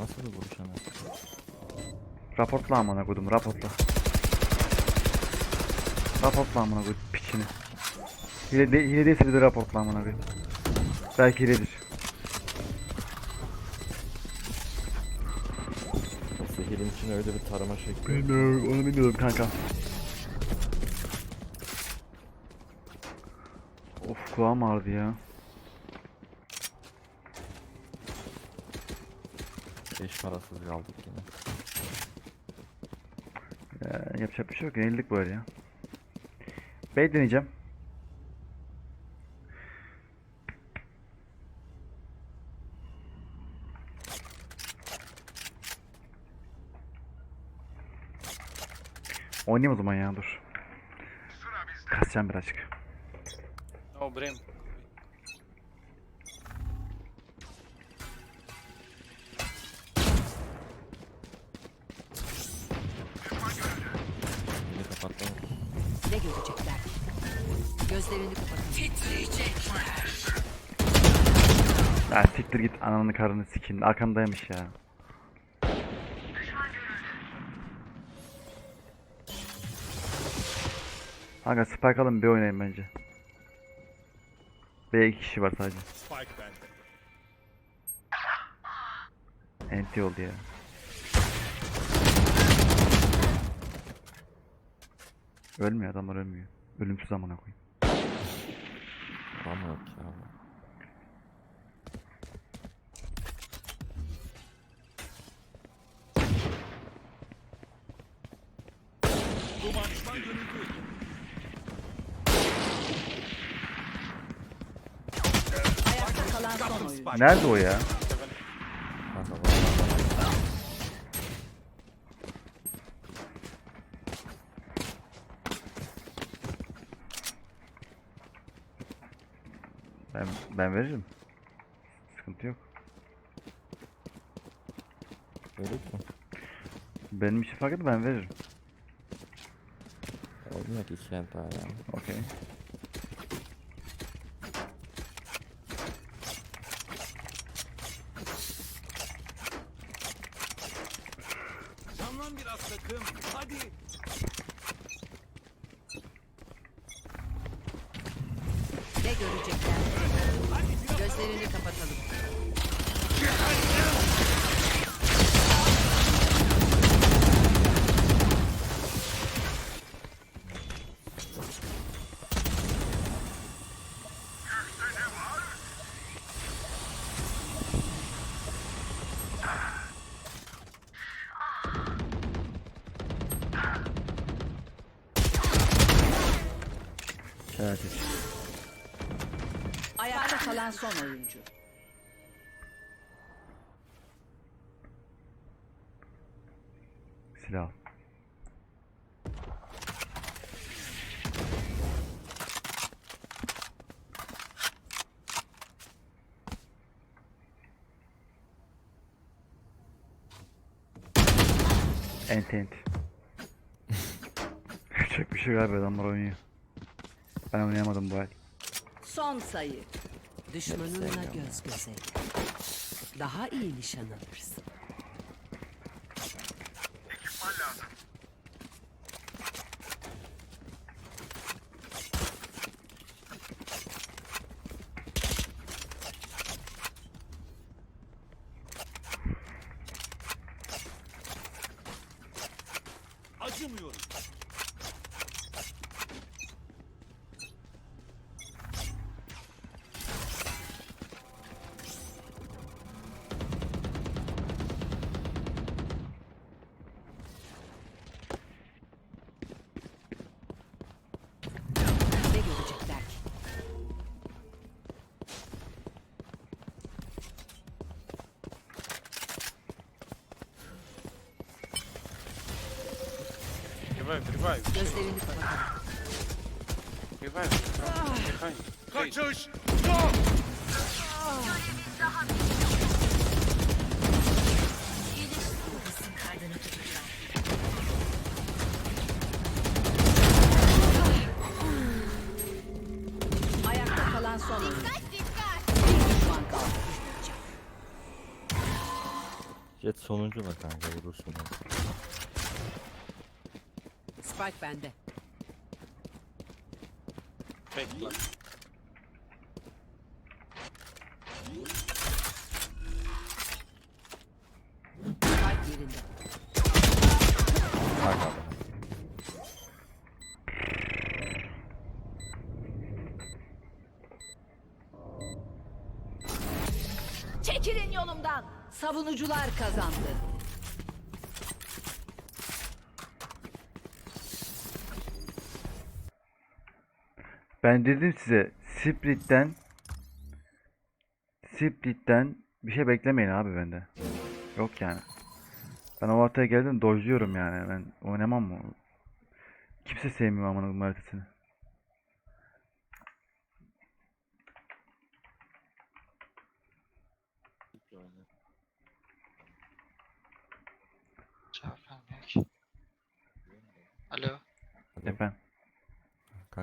nasıl bir vuruş ama? Raportla amına koydum raportla. Raportla amına koydum piçini. Hile, de, hile değilse bir de raportla amına koydum. Belki hiledir. O sihirin için öyle bir tarama şekli. Bilmiyorum onu bilmiyorum kanka. Of kulağım ağrıdı ya. Beş parasız kaldık yine. Ya, yapacak bir şey yok. Yenildik böyle ya. Bey deneyeceğim. Oynayayım o zaman ya dur. Kasacağım birazcık. No, Brim. Görecekler? Gözlerini kapatın. Ya siktir git ananı karını sikeyim. Arkamdaymış ya. Kanka spike alın bir oynayın bence. B iki kişi var sadece. Enti oldu ya. Ölmüyor adamlar ölmüyor. Ölümsüz amına koyayım. Adam yok ya. Nerede o ya? Kanka vallahi. Ben ben veririm. Sıkıntı yok. Öyle mi? Benim için fark etmez ben veririm. Yok iki enter ya. Okey. Canlan biraz takım. Hadi. Görecekler? Gözlerini kapatalım. Evet. Ayakta kalan son oyuncu. Silah. Ent ent. Çok bir şey galiba adamlar oynuyor. Ben oynayamadım bu el. Son sayı. Düşmanınla göz göze. Daha iyi nişan alırsın. Revive, revive. Gözlerini kapatalım. Revive. Behind. Kaçış. Yok. Ayakta kalan son oyuncu. Bir düşman kaldı. Jet sonuncu da kanka vurursun. Spike bende. Spike yerinde. Arkada. Çekilin yolumdan. Savunucular kazandı. Ben dedim size Split'ten Split'ten bir şey beklemeyin abi bende. Yok yani. Ben o ortaya geldim dojluyorum yani. Ben oynamam mı? Kimse sevmiyor koyayım haritasını.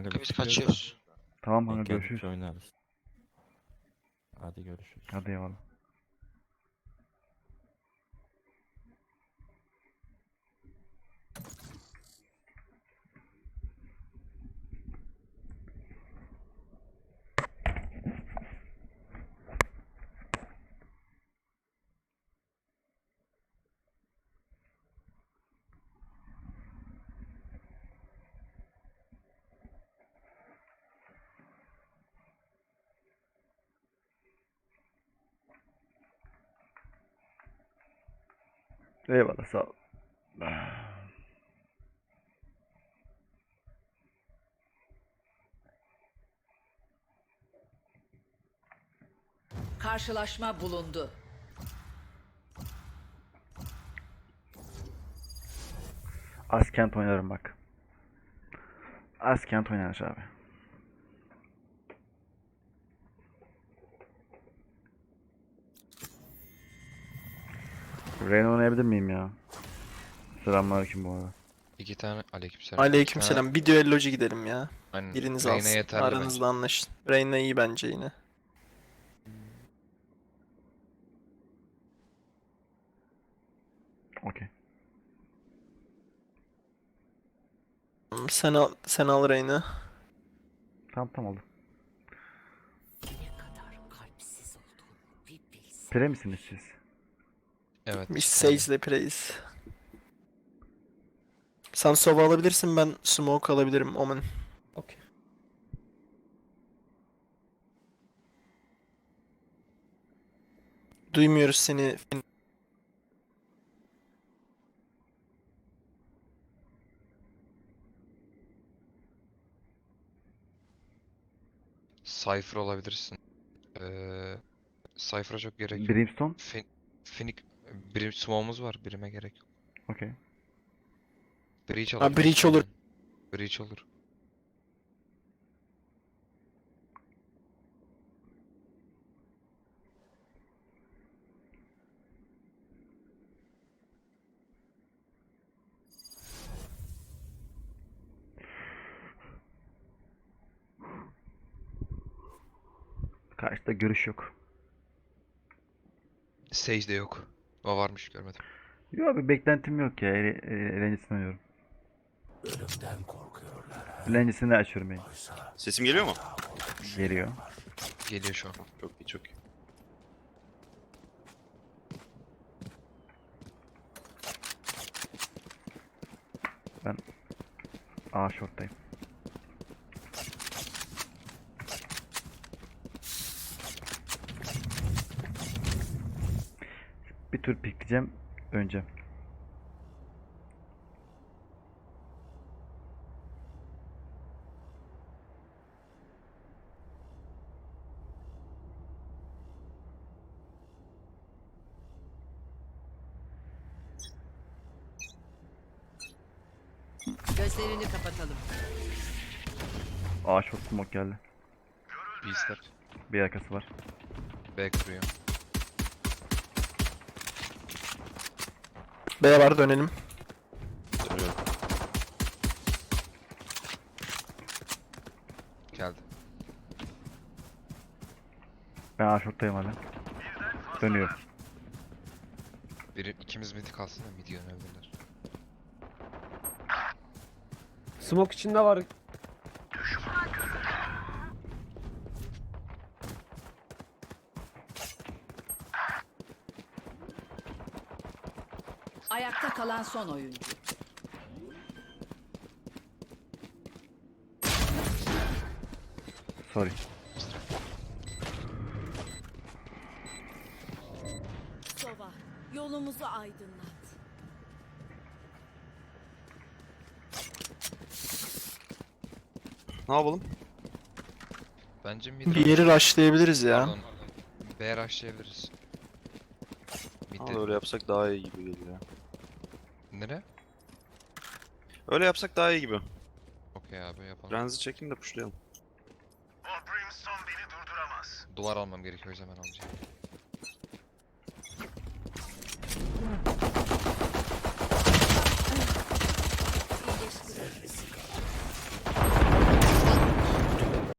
Kanka Biz kaçıyoruz. Tamam kanka görüşürüz. oynarız. Hadi görüşürüz. Hadi eyvallah. Eyvallah sağ ol. Karşılaşma bulundu. Askent oynarım bak. Askent oynarız abi. Reyna oynayabilir miyim ya? Selamünaleyküm bu arada. İki tane aleykümselam. Aleykümselam. Bir düellocu gidelim ya. Aynen. Biriniz Reyna alsın. yeterli Aranızda anlaşın. Reyna iyi bence yine. Okey. Sen al, sen al Reyna. Tamam tamam oldu. Ne kadar kalpsiz olduğunu bir bilsin. Pire misiniz siz? Evet. Biz Sage'le Praise. Sen Sova alabilirsin ben Smoke alabilirim Omen. Okey. Duymuyoruz seni. Cypher olabilirsin. Ee, Cypher'a çok gerek yok. Brimstone? Fin Finik birim smoke'umuz var. Birime gerek yok. Okey. Breach Ha, alabilirsin. Breach olur. Breach olur. Karşıda görüş yok. Sage de yok. O varmış görmedim. Yok bir beklentim yok ya. Ele, e, eğlencesini oynuyorum. Eğlencesini açıyorum yani. Sesim geliyor mu? Geliyor. Geliyor şu an. Çok iyi çok iyi. A short'tayım. Bir tur pikleyeceğim. Önce. Gözlerini kapatalım. A short smoke geldi. B step. Bir arkası var. B kuruyor. B var dönelim. Dönüyorum. Geldi. Ben A short'tayım hala. Dönüyorum. Biri ikimiz midi kalsın da midi yöneldiler. Smoke içinde var. Ayakta kalan son oyuncu. Sorry. Sova, yolumuzu aydınlat. Ne yapalım? Bence mid Bir yeri rushlayabiliriz ya. Pardon. B rushlayabiliriz. Ama Mid'de. öyle yapsak daha iyi gibi geliyor. Nere? Öyle yapsak daha iyi gibi. Okey abi yapalım. Frenzy çekin de pushlayalım. Duvar almam gerekiyor o yüzden ben alacağım.